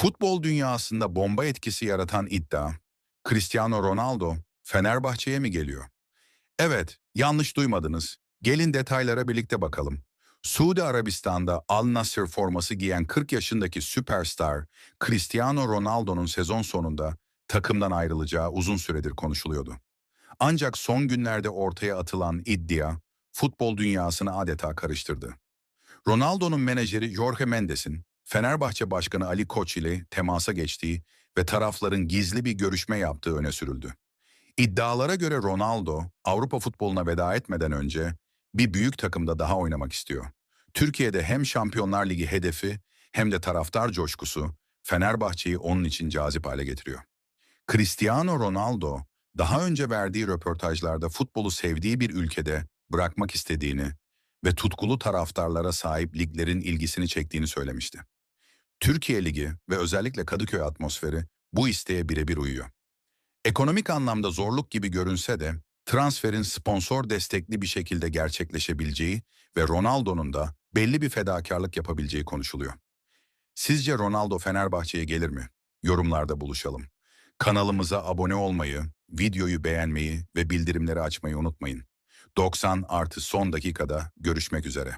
Futbol dünyasında bomba etkisi yaratan iddia, Cristiano Ronaldo Fenerbahçe'ye mi geliyor? Evet, yanlış duymadınız. Gelin detaylara birlikte bakalım. Suudi Arabistan'da Al Nassr forması giyen 40 yaşındaki süperstar Cristiano Ronaldo'nun sezon sonunda takımdan ayrılacağı uzun süredir konuşuluyordu. Ancak son günlerde ortaya atılan iddia futbol dünyasını adeta karıştırdı. Ronaldo'nun menajeri Jorge Mendes'in Fenerbahçe Başkanı Ali Koç ile temasa geçtiği ve tarafların gizli bir görüşme yaptığı öne sürüldü. İddialara göre Ronaldo Avrupa futboluna veda etmeden önce bir büyük takımda daha oynamak istiyor. Türkiye'de hem Şampiyonlar Ligi hedefi hem de taraftar coşkusu Fenerbahçe'yi onun için cazip hale getiriyor. Cristiano Ronaldo daha önce verdiği röportajlarda futbolu sevdiği bir ülkede bırakmak istediğini ve tutkulu taraftarlara sahip liglerin ilgisini çektiğini söylemişti. Türkiye Ligi ve özellikle Kadıköy atmosferi bu isteğe birebir uyuyor. Ekonomik anlamda zorluk gibi görünse de transferin sponsor destekli bir şekilde gerçekleşebileceği ve Ronaldo'nun da belli bir fedakarlık yapabileceği konuşuluyor. Sizce Ronaldo Fenerbahçe'ye gelir mi? Yorumlarda buluşalım. Kanalımıza abone olmayı, videoyu beğenmeyi ve bildirimleri açmayı unutmayın. 90 artı son dakikada görüşmek üzere.